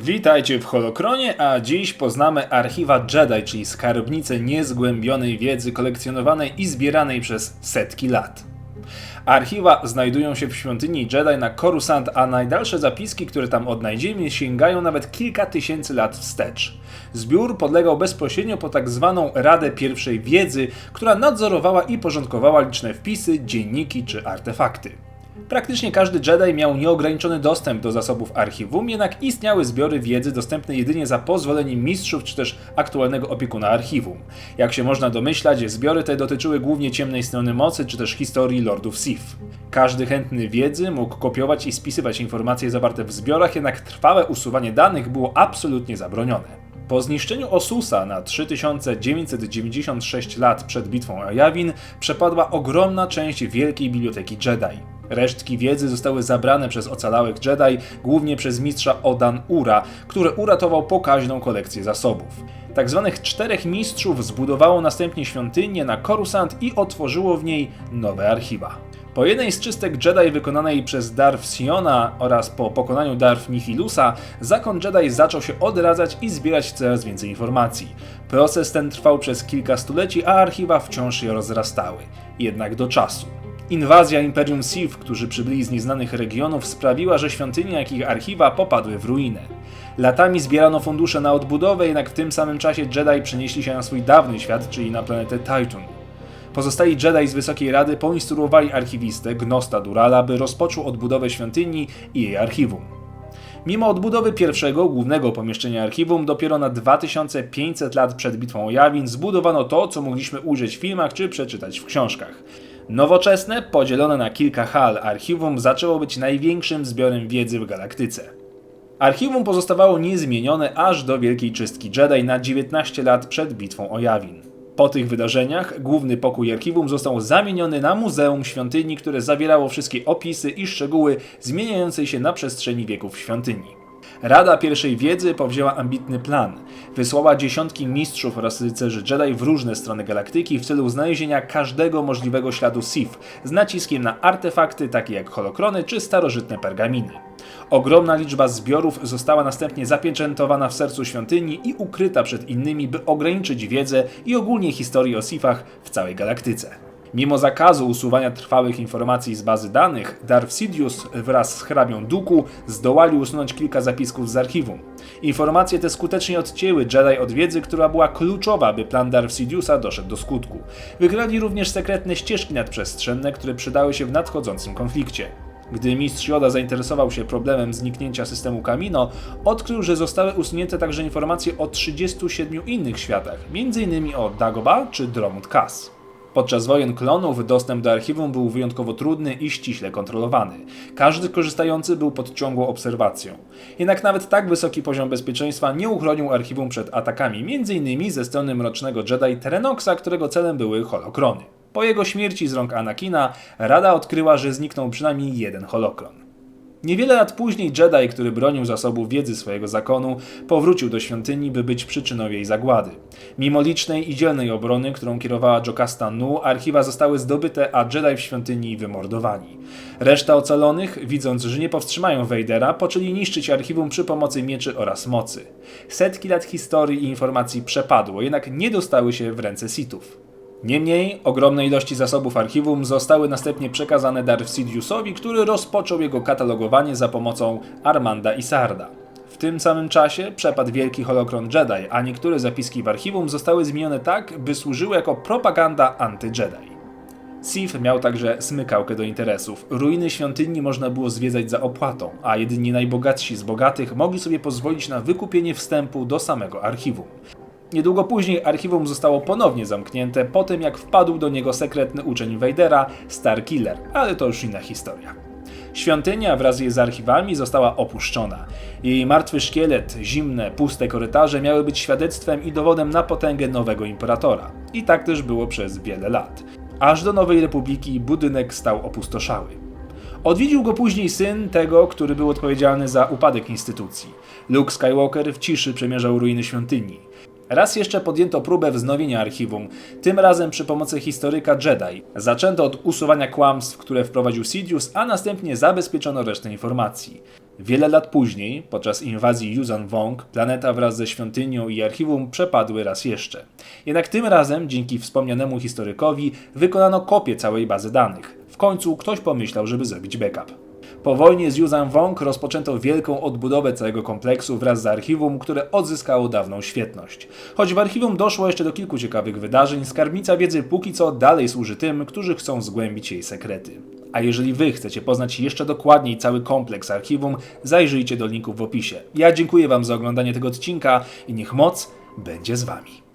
Witajcie w Holokronie, a dziś poznamy archiwa Jedi, czyli skarbnicę niezgłębionej wiedzy kolekcjonowanej i zbieranej przez setki lat. Archiwa znajdują się w świątyni Jedi na Coruscant, a najdalsze zapiski, które tam odnajdziemy, sięgają nawet kilka tysięcy lat wstecz. Zbiór podlegał bezpośrednio po tak zwaną Radę Pierwszej Wiedzy, która nadzorowała i porządkowała liczne wpisy, dzienniki czy artefakty. Praktycznie każdy Jedi miał nieograniczony dostęp do zasobów archiwum, jednak istniały zbiory wiedzy dostępne jedynie za pozwoleniem mistrzów czy też aktualnego opiekuna archiwum. Jak się można domyślać, zbiory te dotyczyły głównie ciemnej strony mocy czy też historii Lordów Sith. Każdy chętny wiedzy mógł kopiować i spisywać informacje zawarte w zbiorach, jednak trwałe usuwanie danych było absolutnie zabronione. Po zniszczeniu Osusa na 3996 lat przed bitwą o Yavin przepadła ogromna część wielkiej biblioteki Jedi. Resztki wiedzy zostały zabrane przez ocalałych Jedi, głównie przez mistrza Odan Ura, który uratował pokaźną kolekcję zasobów. Tak zwanych czterech mistrzów zbudowało następnie świątynię na Coruscant i otworzyło w niej nowe archiwa. Po jednej z czystek Jedi wykonanej przez Darth Siona oraz po pokonaniu Darth Nihilusa, zakon Jedi zaczął się odradzać i zbierać coraz więcej informacji. Proces ten trwał przez kilka stuleci, a archiwa wciąż się rozrastały, jednak do czasu. Inwazja Imperium Sith, którzy przybyli z nieznanych regionów, sprawiła, że świątynie, jak i archiwa popadły w ruinę. Latami zbierano fundusze na odbudowę, jednak w tym samym czasie Jedi przenieśli się na swój dawny świat, czyli na planetę Titan. Pozostali Jedi z Wysokiej Rady poinstruowali archiwistę Gnosta Durala, by rozpoczął odbudowę świątyni i jej archiwum. Mimo odbudowy pierwszego, głównego pomieszczenia archiwum, dopiero na 2500 lat przed bitwą o Jawin zbudowano to, co mogliśmy ujrzeć w filmach czy przeczytać w książkach. Nowoczesne, podzielone na kilka hal archiwum zaczęło być największym zbiorem wiedzy w galaktyce. Archiwum pozostawało niezmienione aż do Wielkiej Czystki Jedi na 19 lat przed bitwą o Jawin. Po tych wydarzeniach główny pokój archiwum został zamieniony na muzeum świątyni, które zawierało wszystkie opisy i szczegóły zmieniającej się na przestrzeni wieków świątyni. Rada Pierwszej Wiedzy powzięła ambitny plan. Wysłała dziesiątki mistrzów oraz rycerzy Jedi w różne strony galaktyki w celu znalezienia każdego możliwego śladu Sith z naciskiem na artefakty takie jak holokrony czy starożytne pergaminy. Ogromna liczba zbiorów została następnie zapieczętowana w sercu świątyni i ukryta przed innymi, by ograniczyć wiedzę i ogólnie historię o Sithach w całej galaktyce. Mimo zakazu usuwania trwałych informacji z bazy danych, Darth Sidious wraz z hrabią Duku zdołali usunąć kilka zapisków z archiwum. Informacje te skutecznie odcięły Jedi od wiedzy, która była kluczowa, by plan Darth Sidiousa doszedł do skutku. Wygrali również sekretne ścieżki nadprzestrzenne, które przydały się w nadchodzącym konflikcie. Gdy mistrz Yoda zainteresował się problemem zniknięcia systemu Kamino, odkrył, że zostały usunięte także informacje o 37 innych światach, m.in. o Dagobah czy Dromund Kaas. Podczas wojen klonów dostęp do archiwum był wyjątkowo trudny i ściśle kontrolowany. Każdy korzystający był pod ciągłą obserwacją. Jednak nawet tak wysoki poziom bezpieczeństwa nie uchronił archiwum przed atakami, m.in. ze strony mrocznego Jedi Terenoxa, którego celem były holokrony. Po jego śmierci z rąk Anakina, Rada odkryła, że zniknął przynajmniej jeden holokron. Niewiele lat później Jedi, który bronił zasobów wiedzy swojego zakonu, powrócił do świątyni, by być przyczyną jej zagłady. Mimo licznej i dzielnej obrony, którą kierowała Jocasta Nu, archiwa zostały zdobyte, a Jedi w świątyni wymordowani. Reszta ocalonych, widząc, że nie powstrzymają Vadera, poczęli niszczyć archiwum przy pomocy mieczy oraz mocy. Setki lat historii i informacji przepadło, jednak nie dostały się w ręce Sithów. Niemniej ogromne ilości zasobów archiwum zostały następnie przekazane Darth Sidiousowi, który rozpoczął jego katalogowanie za pomocą Armanda i Sarda. W tym samym czasie przepadł wielki holokron Jedi, a niektóre zapiski w archiwum zostały zmienione tak, by służyły jako propaganda anty-Jedi. Sith miał także smykałkę do interesów. Ruiny świątyni można było zwiedzać za opłatą, a jedynie najbogatsi z bogatych mogli sobie pozwolić na wykupienie wstępu do samego archiwum. Niedługo później archiwum zostało ponownie zamknięte po tym, jak wpadł do niego sekretny uczeń Vadera, Starkiller, ale to już inna historia. Świątynia wraz z archiwami została opuszczona. Jej martwy szkielet, zimne, puste korytarze miały być świadectwem i dowodem na potęgę nowego imperatora. I tak też było przez wiele lat. Aż do Nowej Republiki budynek stał opustoszały. Odwiedził go później syn tego, który był odpowiedzialny za upadek instytucji. Luke Skywalker w ciszy przemierzał ruiny świątyni. Raz jeszcze podjęto próbę wznowienia archiwum, tym razem przy pomocy historyka Jedi. Zaczęto od usuwania kłamstw, które wprowadził Sidious, a następnie zabezpieczono resztę informacji. Wiele lat później, podczas inwazji Yuzan Wong, planeta wraz ze świątynią i archiwum przepadły raz jeszcze. Jednak tym razem, dzięki wspomnianemu historykowi, wykonano kopię całej bazy danych. W końcu ktoś pomyślał, żeby zrobić backup. Po wojnie z Yuzan Wong rozpoczęto wielką odbudowę całego kompleksu wraz z archiwum, które odzyskało dawną świetność. Choć w archiwum doszło jeszcze do kilku ciekawych wydarzeń, skarbnica wiedzy póki co dalej służy tym, którzy chcą zgłębić jej sekrety. A jeżeli wy chcecie poznać jeszcze dokładniej cały kompleks archiwum, zajrzyjcie do linków w opisie. Ja dziękuję wam za oglądanie tego odcinka i niech moc będzie z wami.